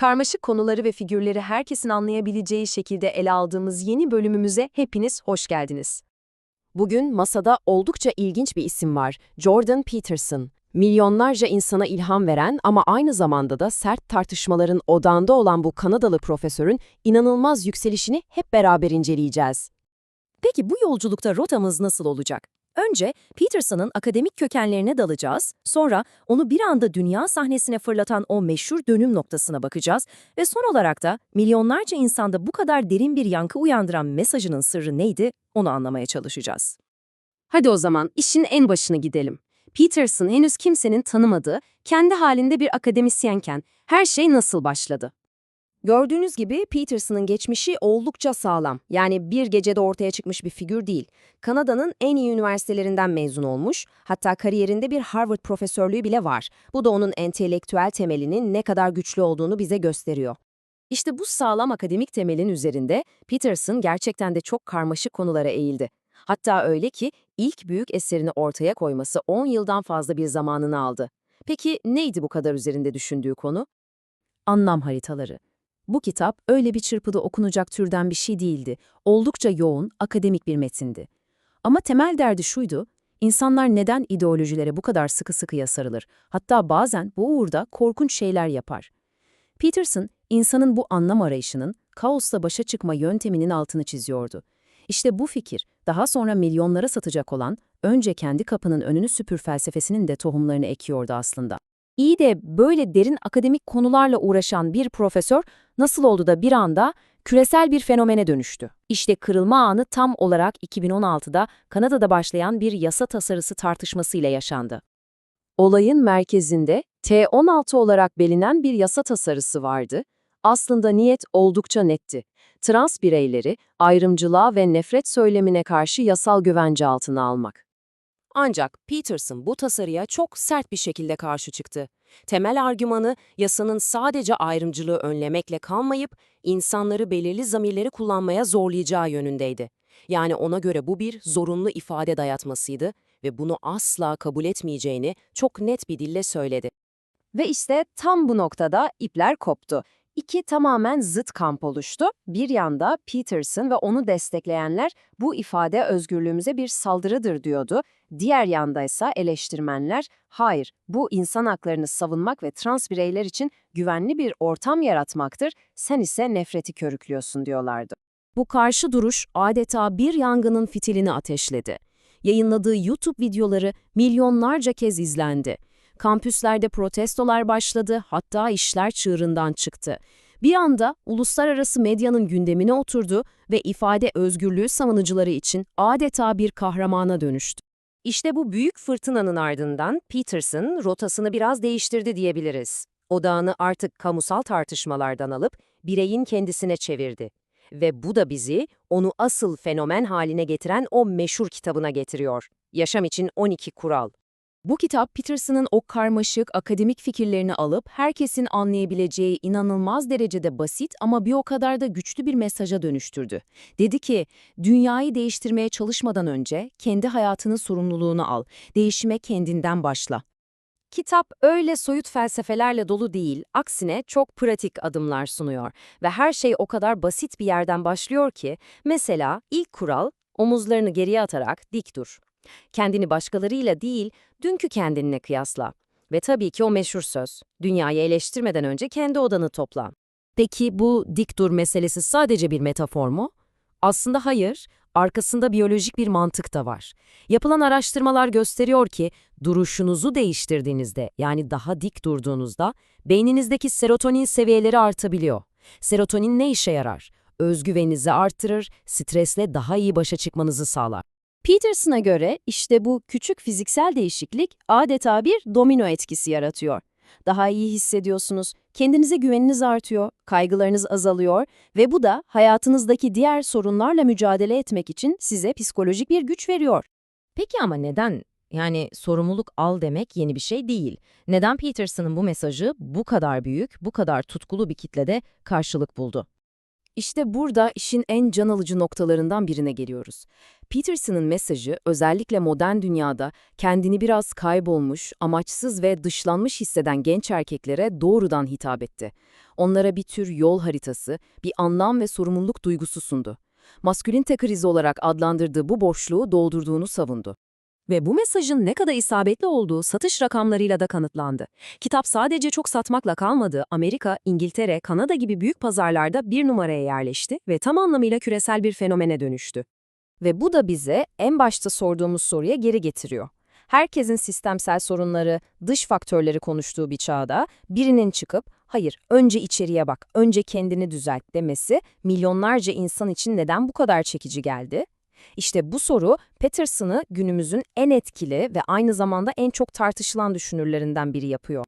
Karmaşık konuları ve figürleri herkesin anlayabileceği şekilde ele aldığımız yeni bölümümüze hepiniz hoş geldiniz. Bugün masada oldukça ilginç bir isim var, Jordan Peterson. Milyonlarca insana ilham veren ama aynı zamanda da sert tartışmaların odağında olan bu Kanadalı profesörün inanılmaz yükselişini hep beraber inceleyeceğiz. Peki bu yolculukta rotamız nasıl olacak? Önce Peterson'ın akademik kökenlerine dalacağız, sonra onu bir anda dünya sahnesine fırlatan o meşhur dönüm noktasına bakacağız ve son olarak da milyonlarca insanda bu kadar derin bir yankı uyandıran mesajının sırrı neydi onu anlamaya çalışacağız. Hadi o zaman işin en başına gidelim. Peterson henüz kimsenin tanımadığı, kendi halinde bir akademisyenken her şey nasıl başladı? Gördüğünüz gibi Peterson'ın geçmişi oldukça sağlam. Yani bir gecede ortaya çıkmış bir figür değil. Kanada'nın en iyi üniversitelerinden mezun olmuş, hatta kariyerinde bir Harvard profesörlüğü bile var. Bu da onun entelektüel temelinin ne kadar güçlü olduğunu bize gösteriyor. İşte bu sağlam akademik temelin üzerinde Peterson gerçekten de çok karmaşık konulara eğildi. Hatta öyle ki ilk büyük eserini ortaya koyması 10 yıldan fazla bir zamanını aldı. Peki neydi bu kadar üzerinde düşündüğü konu? Anlam haritaları. Bu kitap öyle bir çırpıda okunacak türden bir şey değildi. Oldukça yoğun, akademik bir metindi. Ama temel derdi şuydu, insanlar neden ideolojilere bu kadar sıkı sıkıya sarılır? Hatta bazen bu uğurda korkunç şeyler yapar. Peterson, insanın bu anlam arayışının, kaosla başa çıkma yönteminin altını çiziyordu. İşte bu fikir, daha sonra milyonlara satacak olan, önce kendi kapının önünü süpür felsefesinin de tohumlarını ekiyordu aslında. İyi de böyle derin akademik konularla uğraşan bir profesör nasıl oldu da bir anda küresel bir fenomene dönüştü? İşte kırılma anı tam olarak 2016'da Kanada'da başlayan bir yasa tasarısı tartışmasıyla yaşandı. Olayın merkezinde T16 olarak bilinen bir yasa tasarısı vardı. Aslında niyet oldukça netti. Trans bireyleri ayrımcılığa ve nefret söylemine karşı yasal güvence altına almak. Ancak Peterson bu tasarıya çok sert bir şekilde karşı çıktı. Temel argümanı yasanın sadece ayrımcılığı önlemekle kalmayıp insanları belirli zamirleri kullanmaya zorlayacağı yönündeydi. Yani ona göre bu bir zorunlu ifade dayatmasıydı ve bunu asla kabul etmeyeceğini çok net bir dille söyledi. Ve işte tam bu noktada ipler koptu. İki tamamen zıt kamp oluştu. Bir yanda Peterson ve onu destekleyenler bu ifade özgürlüğümüze bir saldırıdır diyordu. Diğer yanda ise eleştirmenler hayır bu insan haklarını savunmak ve trans bireyler için güvenli bir ortam yaratmaktır, sen ise nefreti körüklüyorsun diyorlardı. Bu karşı duruş adeta bir yangının fitilini ateşledi. Yayınladığı YouTube videoları milyonlarca kez izlendi. Kampüslerde protestolar başladı, hatta işler çığırından çıktı. Bir anda uluslararası medyanın gündemine oturdu ve ifade özgürlüğü savunucuları için adeta bir kahramana dönüştü. İşte bu büyük fırtınanın ardından Peterson rotasını biraz değiştirdi diyebiliriz. Odağını artık kamusal tartışmalardan alıp bireyin kendisine çevirdi. Ve bu da bizi onu asıl fenomen haline getiren o meşhur kitabına getiriyor. Yaşam için 12 kural. Bu kitap Peterson'ın o karmaşık akademik fikirlerini alıp herkesin anlayabileceği inanılmaz derecede basit ama bir o kadar da güçlü bir mesaja dönüştürdü. Dedi ki, dünyayı değiştirmeye çalışmadan önce kendi hayatının sorumluluğunu al, değişime kendinden başla. Kitap öyle soyut felsefelerle dolu değil, aksine çok pratik adımlar sunuyor ve her şey o kadar basit bir yerden başlıyor ki, mesela ilk kural, omuzlarını geriye atarak dik dur. Kendini başkalarıyla değil, dünkü kendinle kıyasla. Ve tabii ki o meşhur söz, dünyayı eleştirmeden önce kendi odanı topla. Peki bu dik dur meselesi sadece bir metafor mu? Aslında hayır, arkasında biyolojik bir mantık da var. Yapılan araştırmalar gösteriyor ki duruşunuzu değiştirdiğinizde yani daha dik durduğunuzda beyninizdeki serotonin seviyeleri artabiliyor. Serotonin ne işe yarar? Özgüveninizi arttırır, stresle daha iyi başa çıkmanızı sağlar. Peterson'a göre işte bu küçük fiziksel değişiklik adeta bir domino etkisi yaratıyor. Daha iyi hissediyorsunuz, kendinize güveniniz artıyor, kaygılarınız azalıyor ve bu da hayatınızdaki diğer sorunlarla mücadele etmek için size psikolojik bir güç veriyor. Peki ama neden? Yani sorumluluk al demek yeni bir şey değil. Neden Peterson'ın bu mesajı bu kadar büyük, bu kadar tutkulu bir kitlede karşılık buldu? İşte burada işin en can alıcı noktalarından birine geliyoruz. Peterson'ın mesajı özellikle modern dünyada kendini biraz kaybolmuş, amaçsız ve dışlanmış hisseden genç erkeklere doğrudan hitap etti. Onlara bir tür yol haritası, bir anlam ve sorumluluk duygusu sundu. Maskülinte krizi olarak adlandırdığı bu boşluğu doldurduğunu savundu. Ve bu mesajın ne kadar isabetli olduğu satış rakamlarıyla da kanıtlandı. Kitap sadece çok satmakla kalmadı, Amerika, İngiltere, Kanada gibi büyük pazarlarda bir numaraya yerleşti ve tam anlamıyla küresel bir fenomene dönüştü. Ve bu da bize en başta sorduğumuz soruya geri getiriyor. Herkesin sistemsel sorunları, dış faktörleri konuştuğu bir çağda birinin çıkıp hayır önce içeriye bak, önce kendini düzelt demesi milyonlarca insan için neden bu kadar çekici geldi? İşte bu soru Peterson'ı günümüzün en etkili ve aynı zamanda en çok tartışılan düşünürlerinden biri yapıyor.